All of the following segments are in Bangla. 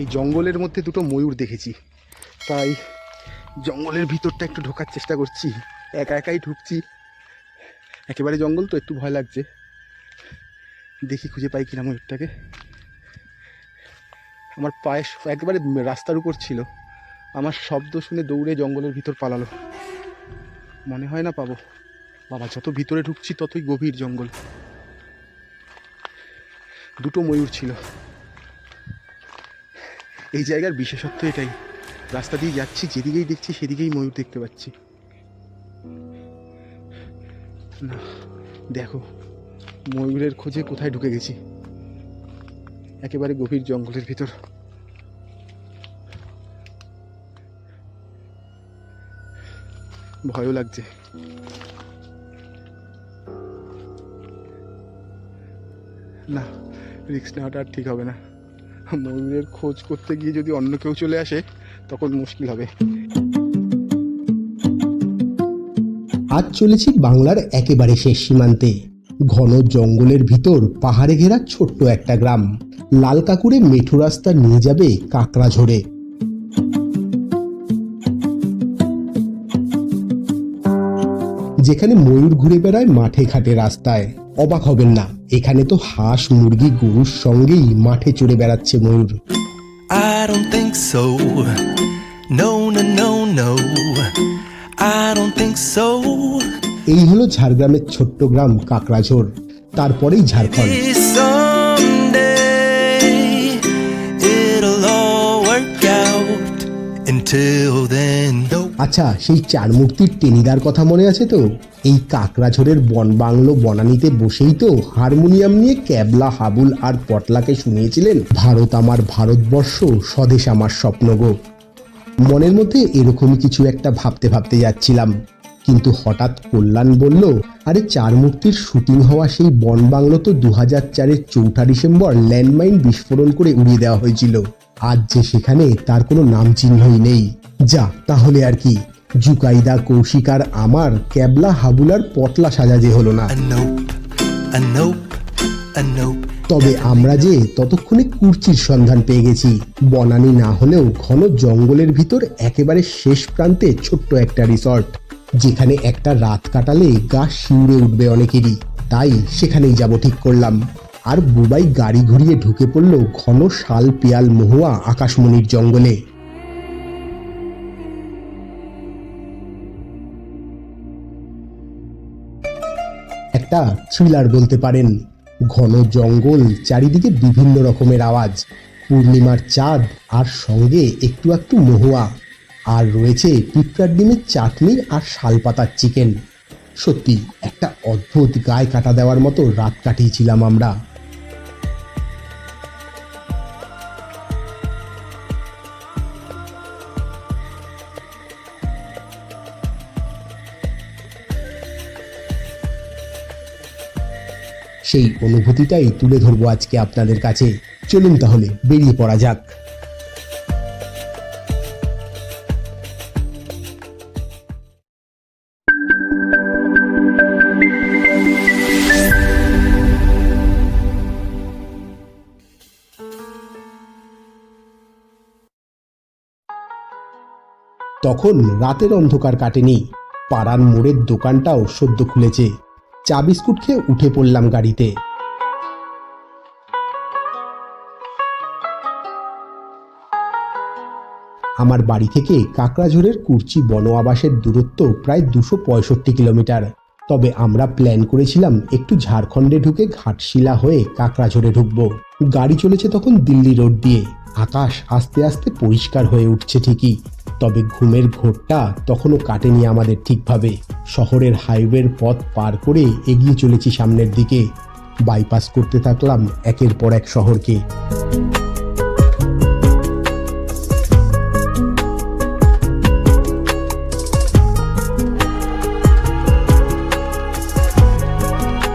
এই জঙ্গলের মধ্যে দুটো ময়ূর দেখেছি। তাই জঙ্গলের ভিতরটা একটু ঢোকার চেষ্টা করছি। একা একাই ঢুকছি। একেবারে জঙ্গল তো, একটু ভয় লাগছে। দেখি খুঁজে পাই কিনা ময়ূরটাকে। আমার পায়ে একেবারে রাস্তার উপর ছিল। আমার শব্দ শুনে দৌড়ে জঙ্গলের ভিতর পালালো। মনে হয় না পাবো। বাবা, যত ভিতরে ঢুকছি ততই গভীর জঙ্গল। দুটো ময়ূর ছিল। এই জায়গার বিশেষত্ব এটাই। রাস্তা দিয়ে যাচ্ছি, যেদিকেই দেখছি সেদিকেই ময়ূর দেখতে পাচ্ছি। না, দেখো, ময়ূরের খোঁজে কোথায় ঢুকে গেছি। একেবারে গভীর জঙ্গলের ভিতর। ভয়ও লাগছে। না রিক্স নেওয়াটা আর ঠিক হবে না। ময়ূরের খোঁজ করতে গিয়ে যদি অন্য কেউ চলে আসে, তখন মুশকিল হবে। আজ চলেছি বাংলার একেবারে শেষ সীমান্তে। ঘন জঙ্গলের ভিতর পাহাড়ে ঘেরা ছোট্ট একটা গ্রাম। লাল কাকুরে মেঠো রাস্তা নিয়ে যাবে কাকড়া ঝরে যেখানে ময়ূর ঘুরে বেড়ায় মাঠে ঘাটে রাস্তায়। অবাক হবেন না এখানে তো হাঁস মুরগি গরুর সঙ্গেই মাঠে চড়ে বেড়াচ্ছে ময়ূর I don't think so. No, no, no, no. I don't think so. এই হলো ঝাড়গ্রামের ছোট্ট গ্রাম কাকড়াঝোর তারপরেই ঝাড়খণ্ড. Until then. আচ্ছা সেই চার মূর্তির টেনিদার কথা মনে আছে তো? এই কাকড়াঝোরের বন বাংলো বনানীতে বসেই তো হারমোনিয়াম নিয়ে ক্যাবলা, হাবুল আর পটলাকে শুনিয়েছিলেন ভারত আমার ভারতবর্ষ, স্বদেশ আমার স্বপ্ন গো। মনের মধ্যে এরকমই কিছু একটা ভাবতে ভাবতে যাচ্ছিলাম, কিন্তু হঠাৎ কল্যাণ বলল, আরে চার মূর্তির শুটিং হওয়া সেই বন বাংলো তো দু হাজার চারের চৌঠা ডিসেম্বর ল্যান্ডমাইন বিস্ফোরণ করে উড়িয়ে দেওয়া হয়েছিল। আজ যে সেখানে তার কোনো নাম চিহ্নই নেই। যা তাহলে আর কি। জুকাইদা কৌশিকার আমার ক্যাবলা হাবুলার পটলা সাজা যে হলো না. তবে আমরা যে ততক্ষণে কুর্চির সন্ধান পেয়ে গেছি। বনানি না হলেও ঘন জঙ্গলের ভিতর একেবারে শেষ প্রান্তে ছোট্ট একটা রিসর্ট যেখানে একটা রাত কাটালে গা শিউরে উঠবে অনেকেরই। তাই সেখানেই যাব ঠিক করলাম। আর বুবাই গাড়ি ঘুরিয়ে ঢুকে পড়ল ঘন শাল পেয়াল মহুয়া আকাশমণির জঙ্গলে। একটা থ্রিলার বলতে পারেন। ঘন জঙ্গল, চারিদিকে বিভিন্ন রকমের আওয়াজ, পূর্ণিমার চাঁদ আর সঙ্গে একটু একটু মহুয়া। আর রয়েছে পিঁপড়ার ডিমের চাটনি আর শালপাতার চিকেন। সত্যি একটা অদ্ভুত গায়ে কাটা দেওয়ার মতো রাত কাটিয়েছিলাম আমরা। সেই অনুভূতিটাই তুলে ধরবো আজকে আপনাদের কাছে। চলুন তাহলে, বেরিয়ে পড়া যাক। তখন রাতের অন্ধকার কাটেনি। পাড়ার মোড়ের দোকানটাও সদ্য খুলেছে। চা বিস্কুট খেয়ে উঠে পড়লাম গাড়িতে। আমার বাড়ি থেকে কাকড়াঝোরের কুর্চি বন আবাসের দূরত্ব প্রায় দুশো পঁয়ষট্টি কিলোমিটার। তবে আমরা প্ল্যান করেছিলাম একটু ঝাড়খণ্ডে ঢুকে ঘাটশিলা হয়ে কাকড়াঝোরে ঢুকবো। গাড়ি চলেছে তখন দিল্লি রোড দিয়ে। আকাশ আস্তে আস্তে পরিষ্কার হয়ে উঠছে ঠিকই। তবে ঘুমের ঘোরটা তখনও কাটেনি আমাদের ঠিকভাবে। শহরের হাইওয়ের পথ পার করে এগিয়ে চলেছি সামনের দিকে। বাইপাস করতে থাকলাম একের পর এক শহরকে।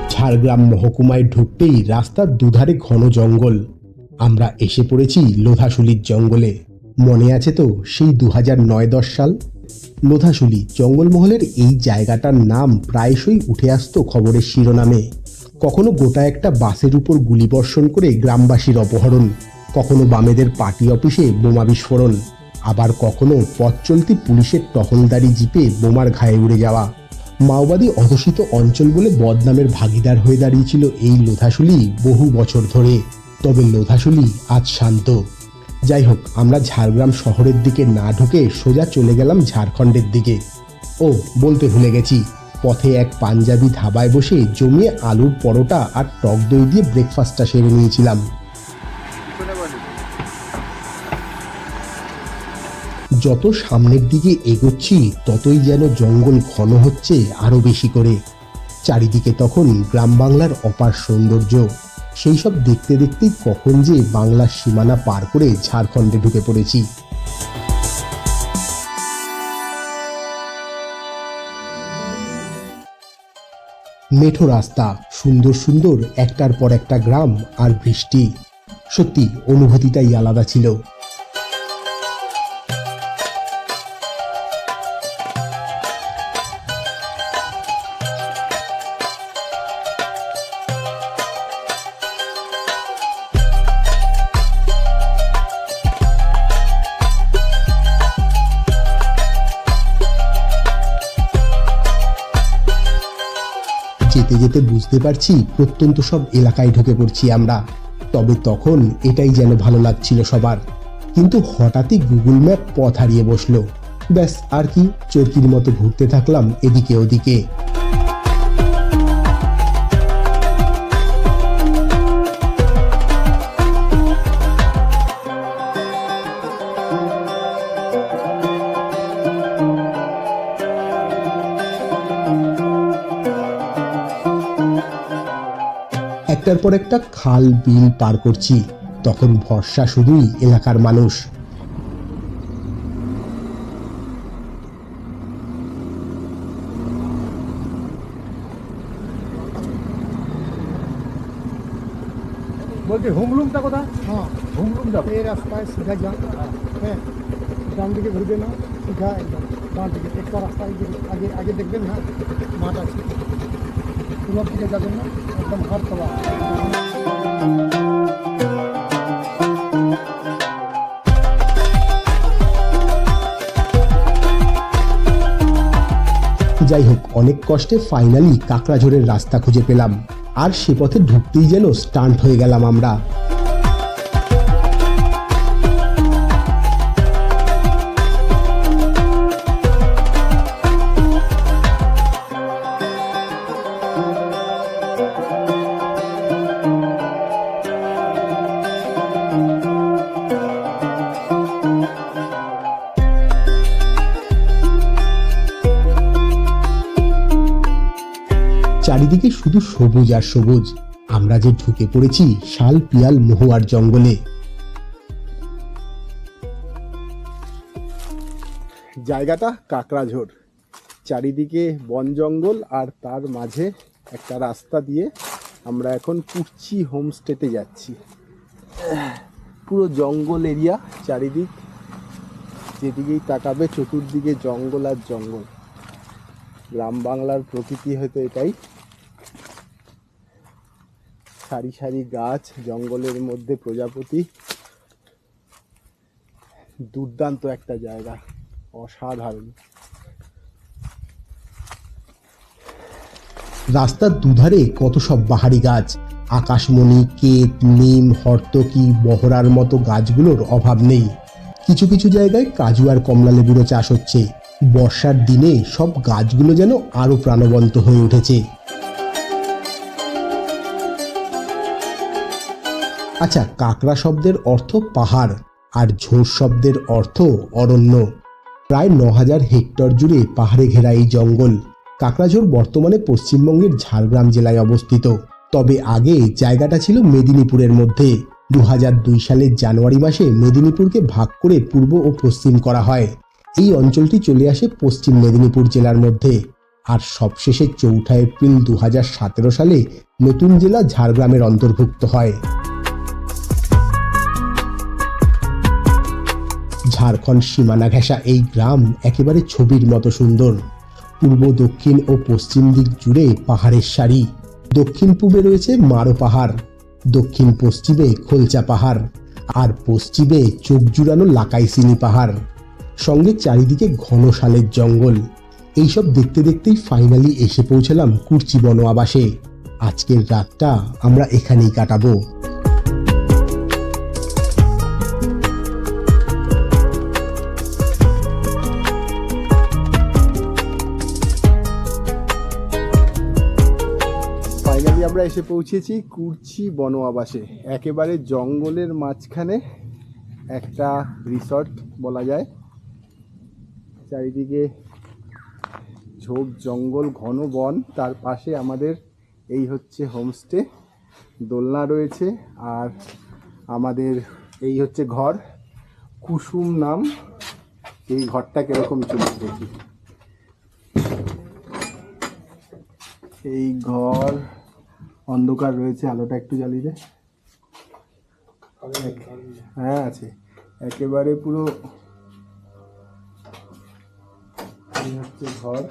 ঝাড়গ্রাম মহকুমায় ঢুকতেই রাস্তার দুধারে ঘন জঙ্গল। আমরা এসে পড়েছি লোধাশুলির জঙ্গলে। মনে আছে তো সেই দু হাজার নয় দশ সাল? লোধাশুলি জঙ্গলমহলের এই জায়গাটার নাম প্রায়শই উঠে আসতো খবরের শিরোনামে। কখনো গোটা একটা বাসের উপর গুলিবর্ষণ করে গ্রামবাসীর অপহরণ, কখনো বামেদের পার্টি অফিসে বোমা বিস্ফোরণ, আবার কখনো পথ চলতি পুলিশের টহলদারি জিপে বোমার ঘায়ে উড়ে যাওয়া। মাওবাদী অধ্যুষিত অঞ্চল বলে বদনামের ভাগিদার হয়ে দাঁড়িয়েছিল এই লোধাশুলি বহু বছর ধরে। তবে লোধাশুলি আজ শান্ত। যাই হোক আমরা ঝাড়গ্রাম শহরের দিকে না ঢুকে সোজা চলে গেলাম ঝাড়খণ্ডের দিকে। ও, বলতে ভুলে গেছি। পথে এক পাঞ্জাবি ধাবায় বসে জমিয়ে আলুর পরোটা আর টক দই দিয়ে ব্রেকফাস্টটা সেরে নিয়েছিলাম। যত সামনের দিকে এগোচ্ছি, ততই যেন জঙ্গল ঘন হচ্ছে আরও বেশি করে। চারিদিকে তখন গ্রাম বাংলার অপার সৌন্দর্য। সেই সব দেখতে দেখতেই কখন যে বাংলার সীমানা পার করে ঝাড়খণ্ডে ঢুকে পড়েছি। মেঠো রাস্তা, সুন্দর সুন্দর, একটার পর একটা গ্রাম আর বৃষ্টি। সত্যি, অনুভূতিটাই আলাদা ছিল। বুঝতে পারছি, প্রত্যন্ত সব এলাকায় ঢুকে পড়ছি আমরা। তবে তখন এটাই যেন ভালো লাগছিল সবার। কিন্তু হঠাৎই গুগল ম্যাপ পথ হারিয়ে বসল। ব্যাস, আর কি, চরকির মতো ঘুরতে থাকলাম এদিকে ওদিকে। পর একটা খাল বিল পার করছি। তখন ভরসা শুধুই এলাকার মানুষ। বলছি হুমলুমটা কোথায়? হ্যাঁ। হুমলুম যাবে এই রাস্তায় সিধা যান হ্যাঁ ডান দিকে ঘুরবে না সিধা একদম ডান দিকে একটা রাস্তা আগে আগে দেখবেন না মাঠ আছে। একদম যাই হোক, অনেক কষ্টে ফাইনালি কাকড়াঝোড়ের রাস্তা খুঁজে পেলাম। আর সে পথে ঢুকতেই যেন স্টান্ট হয়ে গেলাম আমরা। চারিদিকে শুধু সবুজ আর সবুজ। আমরা যে ঢুকে পড়েছি শাল, পিয়াল, মহুয়ার জঙ্গলে। জায়গাটা কাকড়াঝোড় চারিদিকে বন জঙ্গল আর তার মাঝে একটা রাস্তা দিয়ে আমরা এখন পুচ্ছি হোমস্টেতে যাচ্ছি। পুরো জঙ্গল এরিয়া চারিদিক যেদিকেই তাকাবে চতুর্দিকে জঙ্গল আর জঙ্গল। গ্রাম বাংলার প্রকৃতি হয়তো এটাই। সারি সারি গাছ, জঙ্গলের মধ্যে প্রজাপতি। দুর্দান্ত একটা জায়গা, অসাধারণ। রাস্তার দুধারে কত সব বাহারি গাছ? আকাশমণি, কেত, নিম, হর্তকি, বহরার মতো গাছগুলোর অভাব নেই। কিছু কিছু জায়গায় কাজু আর কমলা লেবুরও চাষ হচ্ছে। বর্ষার দিনে সব গাছগুলো যেন আরও প্রাণবন্ত হয়ে উঠেছে। আচ্ছা কাকড়া শব্দের অর্থ পাহাড় আর ঝোড় শব্দের অর্থ অরণ্য। প্রায় ন হাজার হেক্টর জুড়ে পাহাড়ে ঘেরা এই জঙ্গল কাকড়াঝোড় বর্তমানে পশ্চিমবঙ্গের ঝাড়গ্রাম জেলায় অবস্থিত। তবে আগে জায়গাটা ছিল মেদিনীপুরের মধ্যে। দু দুই সালের জানুয়ারি মাসে মেদিনীপুরকে ভাগ করে পূর্ব ও পশ্চিম করা হয়। এই অঞ্চলটি চলে আসে পশ্চিম মেদিনীপুর জেলার মধ্যে। আর সবশেষে চৌঠা এপ্রিল দু হাজার সতেরো সালে নতুন জেলা ঝাড়গ্রামের অন্তর্ভুক্ত হয়। ঝাড়খণ্ড সীমানা ঘেঁষা এই গ্রাম একেবারে ছবির মতো সুন্দর। পূর্ব, দক্ষিণ ও পশ্চিম দিক জুড়ে পাহাড়ের সারি। দক্ষিণ পূর্বে রয়েছে মারো পাহাড়। দক্ষিণ পশ্চিমে খোলচা পাহাড়। আর পশ্চিমে চোখ জুড়ানো লাকাইসিনি পাহাড়। সঙ্গে চারিদিকে ঘন শালের জঙ্গল। এইসব দেখতে দেখতেই ফাইনালি এসে পৌঁছালাম কুর্চি বন আবাসে আজকের রাতটা আমরা এখানেই কাটাবো। এসে পৌঁছেছি কুর্চি বন আবাসে একেবারে জঙ্গলের মাঝখানে একটা রিসর্ট বলা যায়। চারিদিকে ঝোপ, জঙ্গল, ঘন বন। তার পাশে আমাদের এই হচ্ছে হোমস্টে। দোলনা রয়েছে আর আমাদের এই হচ্ছে ঘর। কুসুম নাম। এই ঘরটা কীরকম চলছে এই ঘর অন্ধকার রয়েছে আলোটা একটু জ্বালিয়ে দে। হ্যাঁ আছে। একেবারে পুরো হচ্ছে ঘর।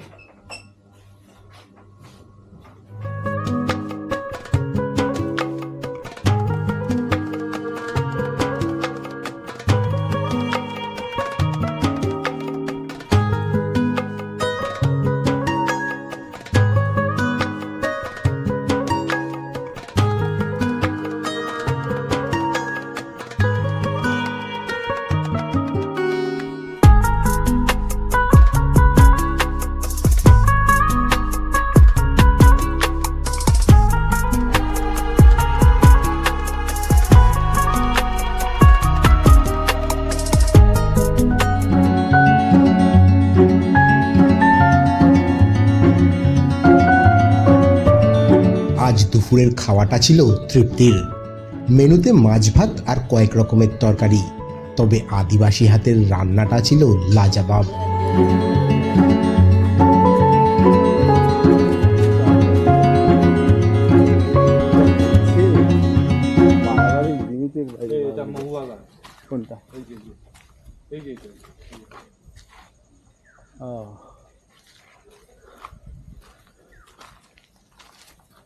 আজ দুপুরের খাওয়াটা ছিল তৃপ্তির। মেনুতে মাছ ভাত আর কয়েক রকমের তরকারি, তবে আদিবাসী হাতের রান্নাটা ছিল লাজাবাব।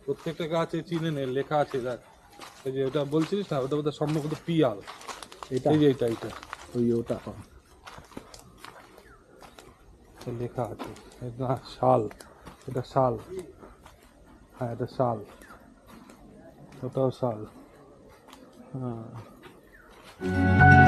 প্রত্যেকটা গাছে চিনে নে লেখা আছে দেখ। এই যে ওটা বলছিলিস না ওটা বোধহয় সম্ভবত পিয়াল। এটা? এই যে এটা এটা। ওই ওটা। লেখা আছে। এটা শাল। এটা শাল। হ্যাঁ এটা শাল। ওটাও শাল। হ্যাঁ।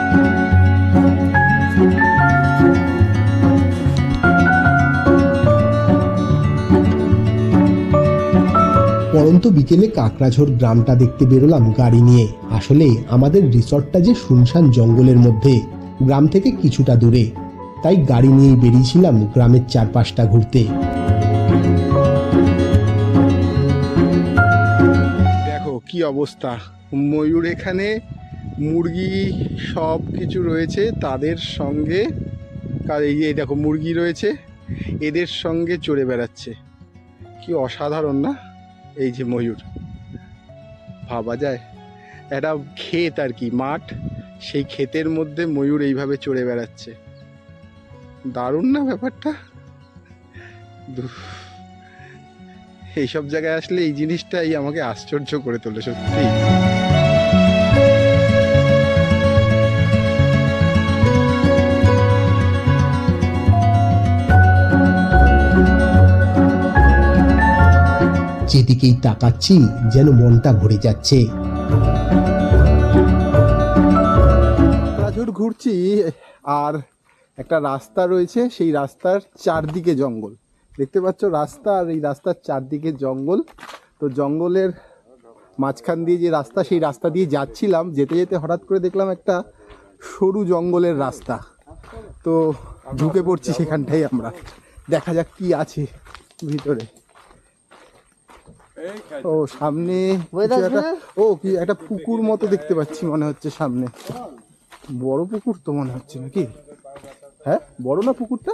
পরন্ত বিকেলে কাকড়াঝোড় গ্রামটা দেখতে বেরোলাম গাড়ি নিয়ে। আসলে আমাদের রিসর্টটা যে শুনশান জঙ্গলের মধ্যে, গ্রাম থেকে কিছুটা দূরে। তাই গাড়ি নিয়েই বেরিয়েছিলাম গ্রামের চারপাশটা ঘুরতে। দেখো কি অবস্থা। ময়ূর এখানে, মুরগি সব কিছু রয়েছে তাদের সঙ্গে। এই দেখো মুরগি রয়েছে, এদের সঙ্গে চড়ে বেড়াচ্ছে। কি অসাধারণ না? এই যে ময়ূর, ভাবা যায়? একটা ক্ষেত আর কি, মাঠ। সেই ক্ষেতের মধ্যে ময়ূর এইভাবে চড়ে বেড়াচ্ছে। দারুণ না ব্যাপারটা। এইসব জায়গায় আসলে এই জিনিসটাই আমাকে আশ্চর্য করে তোলে সত্যি যেদিকেই তাকাচ্ছি, যেন মনটা ভরে যাচ্ছে। ঘুরছি, আর একটা রাস্তা রয়েছে, সেই রাস্তার চারদিকে জঙ্গল। দেখতে পাচ্ছ রাস্তা, আর এই রাস্তার চারদিকে জঙ্গল। তো জঙ্গলের মাঝখান দিয়ে যে রাস্তা, সেই রাস্তা দিয়ে যাচ্ছিলাম। যেতে যেতে হঠাৎ করে দেখলাম একটা সরু জঙ্গলের রাস্তা। তো ঢুকে পড়ছি সেখানটাই আমরা। দেখা যাক কি আছে ভিতরে। ও সামনে ও কি একটা পুকুর মতো দেখতে পাচ্ছি মনে হচ্ছে সামনে। বড় পুকুর তো মনে হচ্ছে নাকি? হ্যাঁ? বড় না পুকুরটা?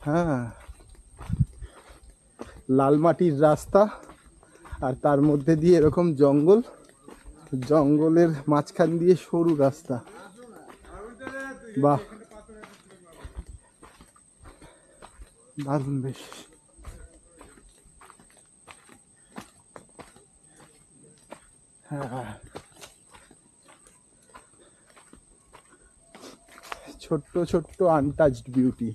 হ্যাঁ। লাল মাটির রাস্তা আর তার মধ্যে দিয়ে এরকম জঙ্গল। জঙ্গলের মাঝখান দিয়ে সরু রাস্তা। বাহ। দারুণ বেশ। ছোট্ট ছোট্ট আনটাচড বিউটি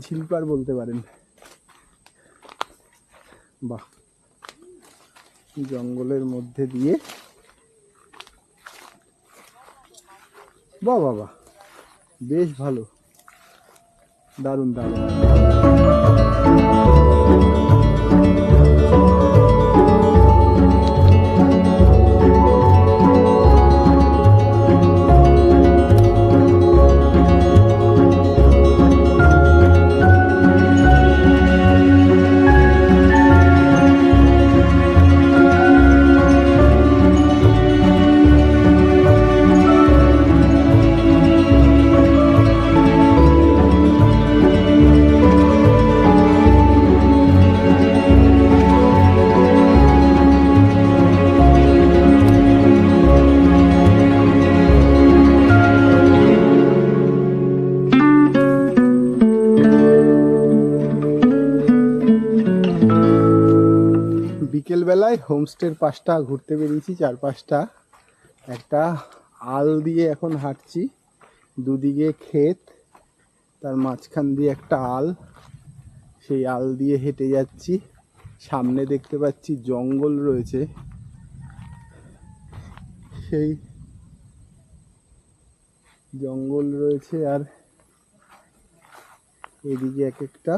ঝিলপার বলতে পারেন। বাহ। জঙ্গলের মধ্যে দিয়ে। বাহ বাবা বেশ ভালো। দারুণ দারুণ। হোমস্টের পাশটা ঘুরতে বেরিয়েছি চার পাঁচটা একটা আল দিয়ে এখন হাঁটছি, দুদিকে ক্ষেত, তার মাঝখান দিয়ে একটা আল। সেই আল দিয়ে হেঁটে যাচ্ছি, সামনে দেখতে পাচ্ছি জঙ্গল রয়েছে। সেই জঙ্গল রয়েছে আর এদিকে এক একটা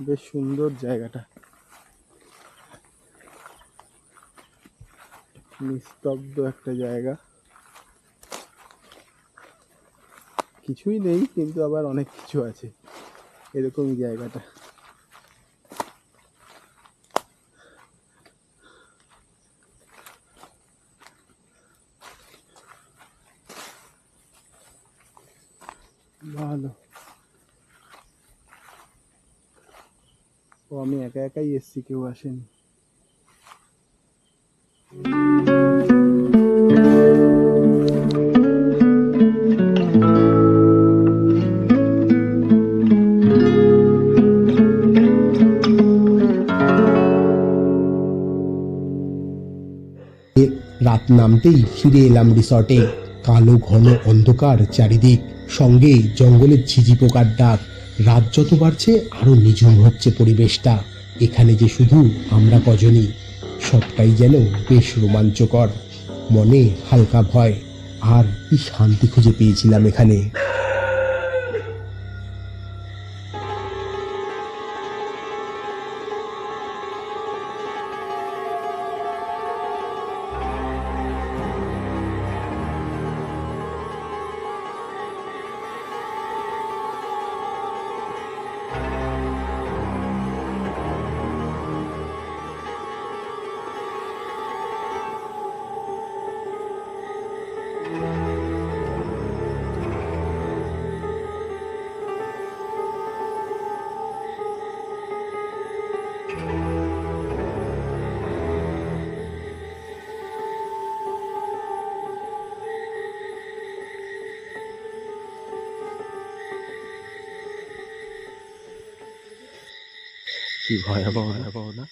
বেশ সুন্দর জায়গাটা। নিস্তব্ধ একটা জায়গা। কিছুই নেই, কিন্তু আবার অনেক কিছু আছে। এরকমই জায়গাটা। ভালো। আমি একা একাই এসছি কেউ আসেনি রাত নামতেই ফিরে এলাম রিসর্টে। কালো ঘন অন্ধকার চারিদিক, সঙ্গে জঙ্গলের ঝিঝি পোকার ডাক। রাত যত বাড়ছে, আরও নিঝুম হচ্ছে পরিবেশটা। এখানে যে শুধু আমরা কজনই, সবটাই যেন বেশ রোমাঞ্চকর। মনে হালকা ভয়, আর কি শান্তি খুঁজে পেয়েছিলাম এখানে। কি ভয়াবহ ভয়াবহ না